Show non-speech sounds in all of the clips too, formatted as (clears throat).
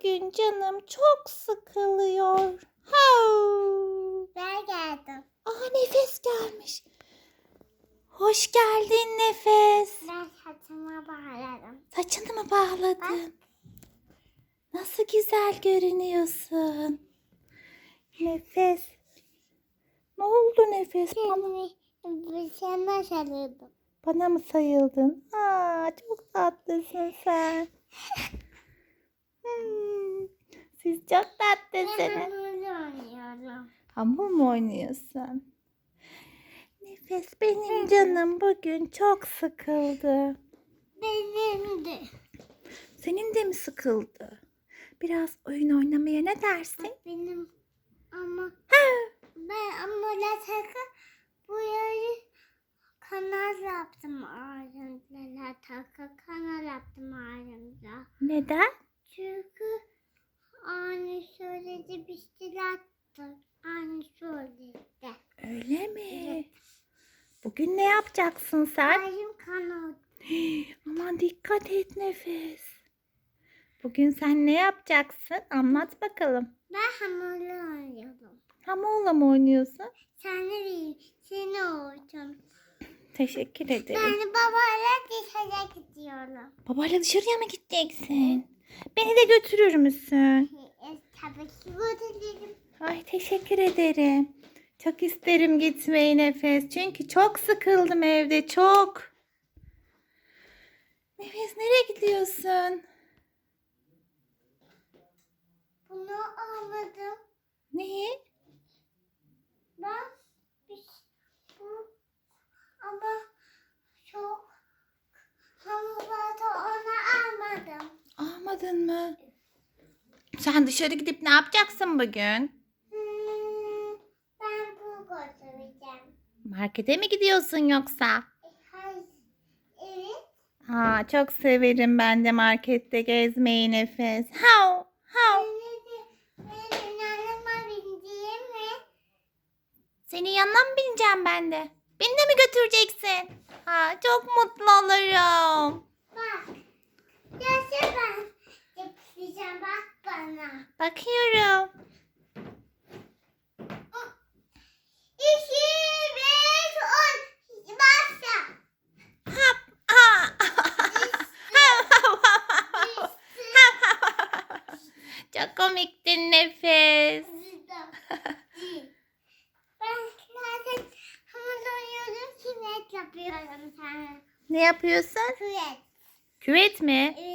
bugün canım çok sıkılıyor. Hav. Ben geldim. Aa Nefes gelmiş. Hoş geldin Nefes. Ben saçıma bağladım. Saçını mı bağladın? Nasıl güzel görünüyorsun. Nefes. Ne oldu Nefes? Bir sana sarıldım. bana mı sayıldın? Aa, çok tatlısın sen. (laughs) Siz çok tatlısınız. Hamur mu oynuyorsun? Nefes benim canım bugün çok sıkıldı. Benim de. Senin de mi sıkıldı? Biraz oyun oynamaya ne dersin? Benim ama Ha, ben takı bu yarı kanal yaptım ağzımda. Takı kanal yaptım ağzımda. neden? Çünkü anne söyledi bir şeyler attı. Anne söyledi. Öyle mi? Bugün ne yapacaksın sen? Benim kanal. (gasps) Aman dikkat et nefes. Bugün sen ne yapacaksın? Anlat bakalım. Ben hamurla oynuyorum. Hamurla mı oynuyorsun? Sen bileyim seni olacağım. (clears throat) Teşekkür ederim. Ben babayla dışarıya gidiyorum. Babayla dışarıya mı gideceksin? Beni de götürür müsün? E, tabii ki götürürüm. Ay teşekkür ederim. Çok isterim gitmeyi Nefes. Çünkü çok sıkıldım evde çok. Nefes nereye gidiyorsun? Bunu almadım. Neyi? Ben bir, bu ama çok hamurlarda onu almadım. Almadın mı? Sen dışarı gidip ne yapacaksın bugün? Hmm, ben bunu götüreceğim. Markete mi gidiyorsun yoksa? E, hayır. Evet. Aa, çok severim ben de markette gezmeyi Nefes. Bindiğim mi? Senin yanına mı bineceğim ben de? Beni de mi götüreceksin? Aa, çok mutlu olurum. Bak. Gerçi ben yapacağım bak bana. Bakıyorum. İki, beş, on. Başla. Hap, ha. Çok komiktin Nefes. Ben zaten hamur oynuyorum. Yapıyorum sana. Ne yapıyorsun? Kinet. Küvet mi? Evet.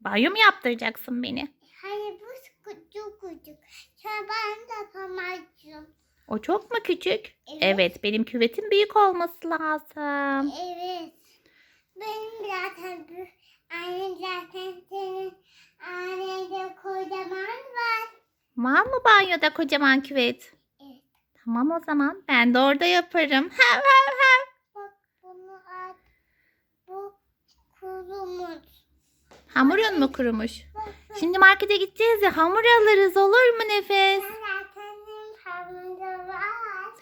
Banyo mu yaptıracaksın beni? Hayır bu küçük küçük. Sen ben de yapamazsın. O çok mu küçük? Evet. Evet, benim küvetim büyük olması lazım. Evet. Benim zaten bu. Annem zaten senin annende kocaman var. Var mı banyoda kocaman küvet? Evet. Tamam o zaman ben de orada yaparım. Hav hav hav. Bak bunu at. Bu kurumuş. Hamurun mu kurumuş? Şimdi markete gideceğiz ya hamur alırız olur mu Nefes?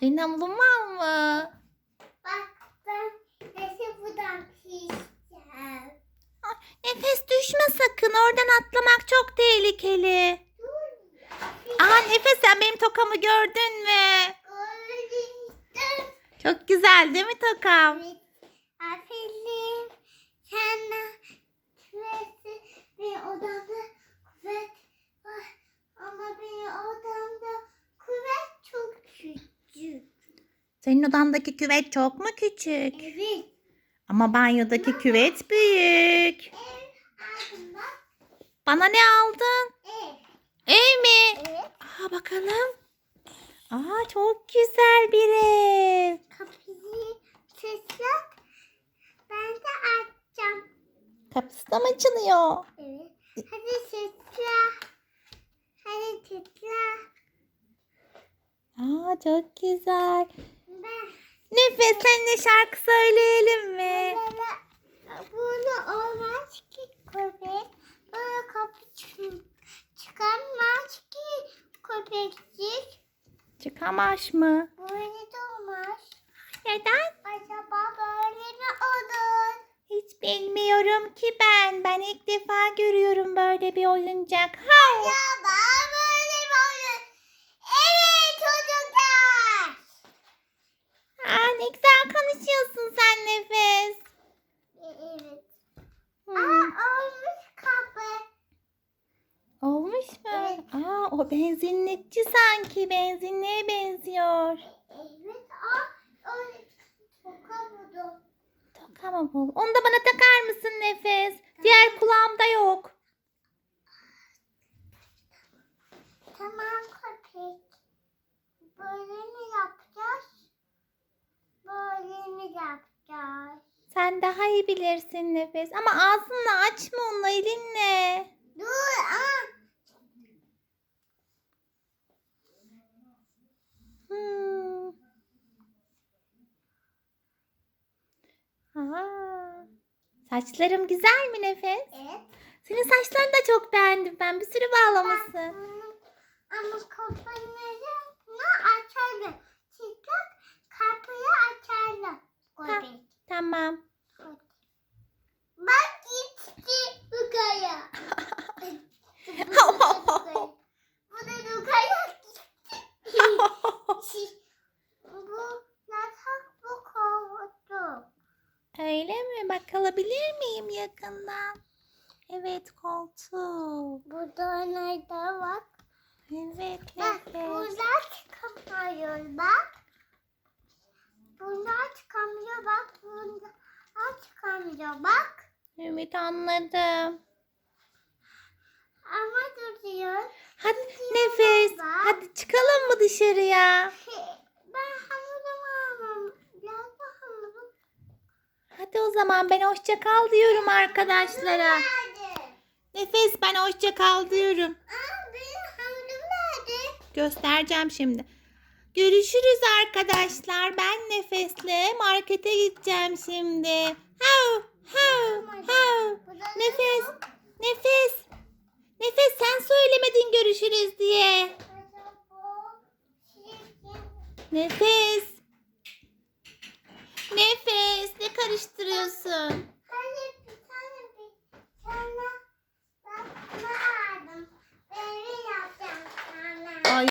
Senin hamurun var mı? Bak ben nasıl buradan pişeceğim. Nefes düşme sakın oradan atlamak çok tehlikeli. Aa Nefes sen benim tokamı gördün mü? Gördüm. Çok güzel değil mi tokam? Evet. Aferin. Sen bir odamda küvet var. Ama benim odamda küvet çok küçük. Senin odandaki küvet çok mu küçük? Evet. Ama banyodaki küvet büyük. Ev aldım bak. Bana ne aldın? Ev. Ev mi? Evet. Aa bakalım. Aa çok güzel bir ev. Kapıyı sesler. Ben de açacağım. Kapısı da mı açılıyor? Evet. Hadi sesler. Hadi sesler. Aa çok güzel. Ben Nefes seninle şarkı söyleyelim mi? Bunu olmaz ki köpek. Böyle kapı çık- çıkamaz ki köpekçik. Çıkamaz mı? Böyle de olmaz. Neden? Acaba böyle mi olur? Hiç bilmiyorum ki ben. ben. İlk defa görüyorum böyle bir oyuncak. Ha! Ya ben böyle böyle. Evet çocuklar. Aa, ne güzel konuşuyorsun sen Nefes. Evet. Hmm. Aa olmuş kapı. Olmuş mu? Evet. Aa, o benzinlikçi sanki. Benzinliğe benziyor. Evet. Aa öyle çok kapıdı. Mı bul? Onu da bana takar mısın Nefes? Diğer kulağımda yok. Tamam köpek. Böyle mi yapacağız? Böyle mi yapacağız? Sen daha iyi bilirsin Nefes. Ama ağzınla açma onu elinle. Dur aa. Hmm. Aa. Saçlarım güzel mi Nefes? Evet. Senin saçlarını da çok beğendim ben. Bir sürü bağlamışsın. Bunun- Ama kapılarını açalım. Çıkıp kapıyı açalım. Köpek. Tamam. Bak gitti Luka'ya. Bu da Luka'ya gitti. bu yatak bu koltuk. Öyle mi? Bak alabilir miyim yakından? Evet koltuğu. Burada nerede bak. Evet Bak Nefes. buradan çıkamıyor bak. Buradan çıkamıyor bak. Buradan çıkamıyor bak. Evet anladım. Ama duruyor. Hadi Nefes. Hadi çıkalım mı dışarıya? (laughs) Ben hamurumu almam. Biraz da hamurum. Hadi o zaman ben hoşça kal diyorum arkadaşlara. Nefes ben hoşça kal diyorum. Aa benim hamurum nerede? Göstereceğim şimdi. Görüşürüz arkadaşlar. Ben Nefes'le markete gideceğim şimdi. Hav, hav, hav. Nefes, Nefes. Nefes sen söylemedin görüşürüz diye. Nefes. Karıştırıyorsun?